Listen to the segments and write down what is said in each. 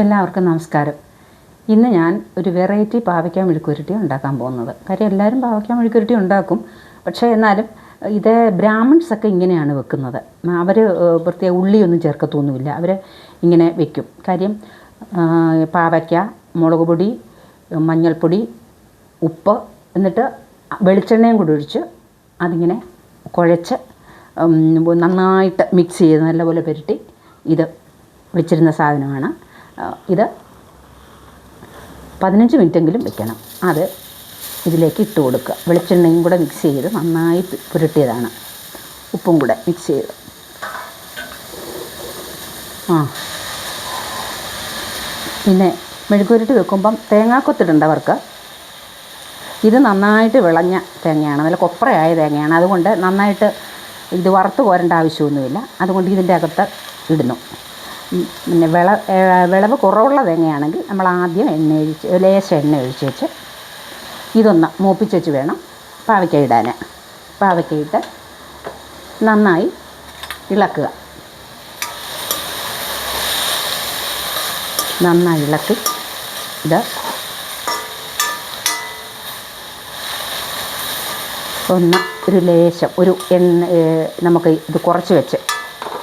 എല്ലാവർക്കും നമസ്കാരം. ഇന്ന് ഞാൻ ഒരു വെറൈറ്റി പാവയ്ക്ക മെഴുക്കുരുട്ടി ഉണ്ടാക്കാൻ പോകുന്നത്. കാര്യം എല്ലാവരും പാവയ്ക്ക മെഴുക്കുരുട്ടി ഉണ്ടാക്കും. പക്ഷേ എന്നാലും ഇത് ബ്രാഹ്മിൺസ് ഒക്കെ ഇങ്ങനെയാണ് വെക്കുന്നത്. അവർ പ്രത്യേക ഉള്ളിയൊന്നും ചേർക്കത്തൊന്നുമില്ല. അവർ ഇങ്ങനെ വെക്കും. കാര്യം പാവയ്ക്ക മുളക് പൊടി മഞ്ഞൾപ്പൊടി ഉപ്പ് എന്നിട്ട് വെളിച്ചെണ്ണയും കൂടി ഒഴിച്ച് അതിങ്ങനെ കുഴച്ച് നന്നായിട്ട് മിക്സ് ചെയ്ത് നല്ലപോലെ പുരട്ടി ഇത് വെച്ചിരുന്ന സാധനമാണ്. ഇത് പതിനഞ്ച് മിനിറ്റെങ്കിലും വെക്കണം. അത് ഇതിലേക്ക് ഇട്ട് കൊടുക്കുക. വെളിച്ചെണ്ണയും കൂടെ മിക്സ് ചെയ്ത് നന്നായി പുരട്ടിയതാണ്. ഉപ്പും കൂടെ മിക്സ് ചെയ്ത്. ആ. പിന്നെ മെഴുക്കുരുട്ടി വെക്കുമ്പം തേങ്ങാക്കൊത്തിടേണ്ടവർക്ക് ഇത് നന്നായിട്ട് വിളഞ്ഞ തേങ്ങയാണ്. നല്ല കൊപ്രയായ തേങ്ങയാണ്. അതുകൊണ്ട് നന്നായിട്ട് ഇത് വറുത്ത് കോരേണ്ട ആവശ്യമൊന്നുമില്ല. അതുകൊണ്ട് ഇതിന്റെ അകത്ത് ഇടുന്നു. പിന്നെ വിള വിളവ് കുറവുള്ള തേങ്ങയാണെങ്കിൽ നമ്മൾ ആദ്യം എണ്ണ ഒഴിച്ച് ലേശം എണ്ണ ഒഴിച്ച് വെച്ച് ഇതൊന്ന് മൂപ്പിച്ച് വെച്ച് വേണം പാവയ്ക്ക ഇടാൻ. പാവയ്ക്ക ഇട്ട് നന്നായി ഇളക്കുക. നന്നായി ഇളക്കി ഇത് ഒന്ന് ഒരു ലേശം ഒരു എണ്ണ നമുക്ക് ഇത് കുറച്ച് വെച്ച്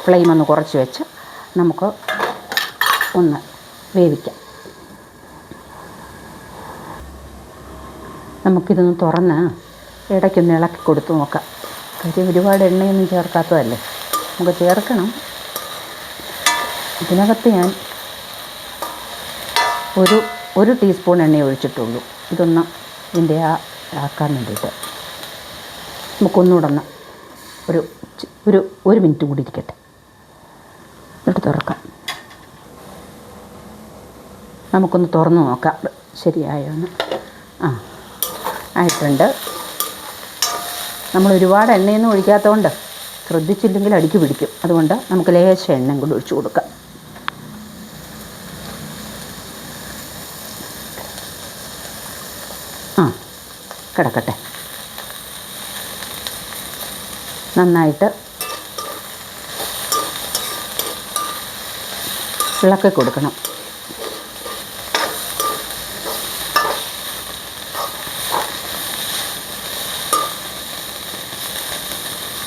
ഫ്ലെയിം ഒന്ന് കുറച്ച് വെച്ച് നമുക്ക് ഒന്ന് വേവിക്കാം. നമുക്കിതൊന്ന് തുറന്ന് ഇടയ്ക്കൊന്ന് ഇളക്കി കൊടുത്ത് നോക്കാം. കാര്യം ഒരുപാട് എണ്ണയൊന്നും ചേർക്കാത്തതല്ലേ? നമുക്ക് ചേർക്കണം. ഇതിനകത്ത് ഞാൻ ഒരു ഒരു ടീസ്പൂൺ എണ്ണ ഒഴിച്ചിട്ടുള്ളൂ. ഇതൊന്ന് ഇതിന്റെ ആ ആക്കാൻ വേണ്ടിയിട്ട്. നമുക്കൊന്നുകൂടെ ഒന്ന് ഒരു ഒരു ഒരു മിനിറ്റ് കൂടി ഇരിക്കട്ടെ. എന്നിട്ട് തുറക്കാം. നമുക്കൊന്ന് തുറന്ന് നോക്കാം. ശരിയായോന്ന് ആ ആയിട്ടുണ്ട്. നമ്മൾ ഒരുപാട് എണ്ണയൊന്നും ഒഴിക്കാത്തതുകൊണ്ട് ശ്രദ്ധിച്ചില്ലെങ്കിൽ അടിക്ക് പിടിക്കും. അതുകൊണ്ട് നമുക്ക് ലേശം എണ്ണയും കൂടി ഒഴിച്ചു കൊടുക്കാം. കിടക്കട്ടെ. നന്നായിട്ട് ഇളക്കി കൊടുക്കണം.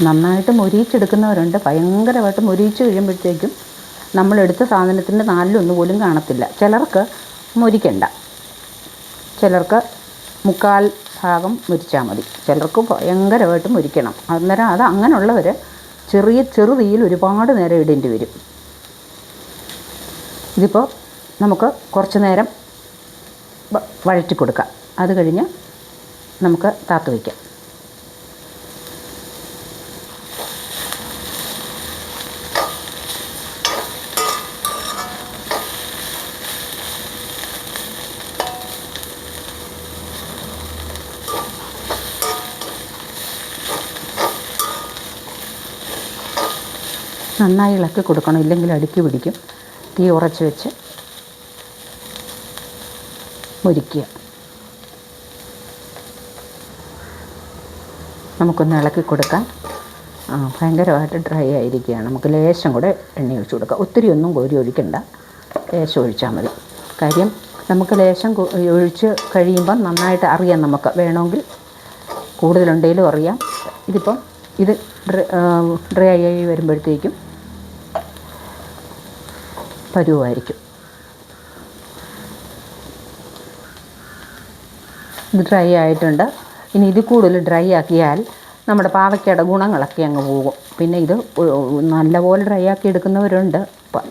നന്നായിട്ട് മുരിയിച്ചെടുക്കുന്നവരുണ്ട്. ഭയങ്കരമായിട്ട് മുരിയിച്ച് കഴിയുമ്പോഴത്തേക്കും നമ്മളെടുത്ത സാധനത്തിന്റെ നാലിലൊന്നു പോലും കാണത്തില്ല. ചിലർക്ക് മുരിക്കണ്ട. ചിലർക്ക് മുക്കാൽ ഭാഗം മുരിച്ചാൽ മതി. ചിലർക്ക് ഭയങ്കരമായിട്ട് മുരിക്കണം. അന്നേരം അത് അങ്ങനെയുള്ളവർ ചെറിയ ചെറുതീയിൽ ഒരുപാട് നേരം ഇടേണ്ടി വരും. ഇതിപ്പോൾ നമുക്ക് കുറച്ച് നേരം വഴറ്റി കൊടുക്കാം. അത് കഴിഞ്ഞ് നമുക്ക് താത്ത് വയ്ക്കാം. നന്നായി ഇളക്കി കൊടുക്കണം. ഇല്ലെങ്കിൽ അടുക്കി പിടിക്കും. തീ ഉറച്ച് വെച്ച് മുരിക്കുക. നമുക്കൊന്ന് ഇളക്കി കൊടുക്കാം. ഭയങ്കരമായിട്ട് ഡ്രൈ ആയിരിക്കുകയാണ്. നമുക്ക് ലേശം കൂടെ എണ്ണ ഒഴിച്ച് കൊടുക്കാം. ഒത്തിരി ഒന്നും കോരി ഒഴിക്കണ്ട. ലേശം ഒഴിച്ചാൽ മതി. കാര്യം നമുക്ക് ലേശം ഒഴിച്ച് കഴിയുമ്പം നന്നായിട്ട് അറിയാം നമുക്ക്. വേണമെങ്കിൽ കൂടുതലുണ്ടെങ്കിലും അറിയാം. ഇതിപ്പം ഇത് ഡ്രൈ ആയി വരുമ്പോഴത്തേക്കും പരുവായിരിക്കും ഇത് ഡ്രൈ ആയിട്ടുണ്ട്. ഇനി ഇത് കൂടുതൽ ഡ്രൈ ആക്കിയാൽ നമ്മുടെ പാവയ്ക്കയുടെ ഗുണങ്ങളൊക്കെ അങ്ങ് പോകും. പിന്നെ ഇത് നല്ലപോലെ ഡ്രൈ ആക്കി എടുക്കുന്നവരുണ്ട്.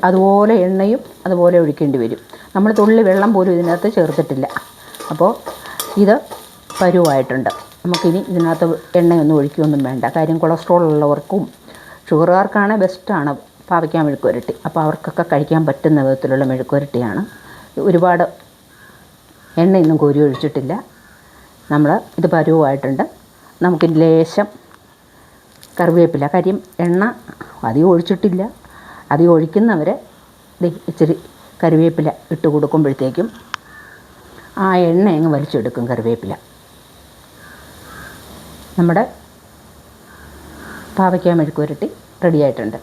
അതുപോലെ എണ്ണയും അതുപോലെ ഒഴിക്കേണ്ടി വരും. നമ്മൾ തുള്ളി വെള്ളം പോലും ഇതിനകത്ത് ചേർത്തിട്ടില്ല. അപ്പോൾ ഇത് പരുവായിട്ടുണ്ട്. നമുക്കിനി ഇതിനകത്ത് എണ്ണയൊന്നും ഒഴിക്കുകയൊന്നും വേണ്ട. കാര്യം കൊളസ്ട്രോൾ ഉള്ളവർക്കും ഷുഗറുകാർക്കാണ് ബെസ്റ്റാണ് പാവയ്ക്കാൻ മെഴുക്കുരട്ടി അപ്പോൾ അവർക്കൊക്കെ കഴിക്കാൻ പറ്റുന്ന വിധത്തിലുള്ള മെഴുക്കുരട്ടിയാണ് ഒരുപാട് എണ്ണയൊന്നും കോരി ഒഴിച്ചിട്ടില്ല. നമ്മൾ ഇത് പരുവമായിട്ടുണ്ട് നമുക്ക് ലേശം കറിവേപ്പില കാര്യം എണ്ണ അധികം ഒഴിച്ചിട്ടില്ല. അധികം ഒഴിക്കുന്നവർ ഇച്ചിരി കറിവേപ്പില ഇട്ട് കൊടുക്കുമ്പോഴത്തേക്കും ആ എണ്ണ അങ്ങ് വലിച്ചെടുക്കും കറിവേപ്പില. നമ്മുടെ പാവയ്ക്ക മെഴുക്കുരട്ടി റെഡി ആയിട്ടുണ്ട്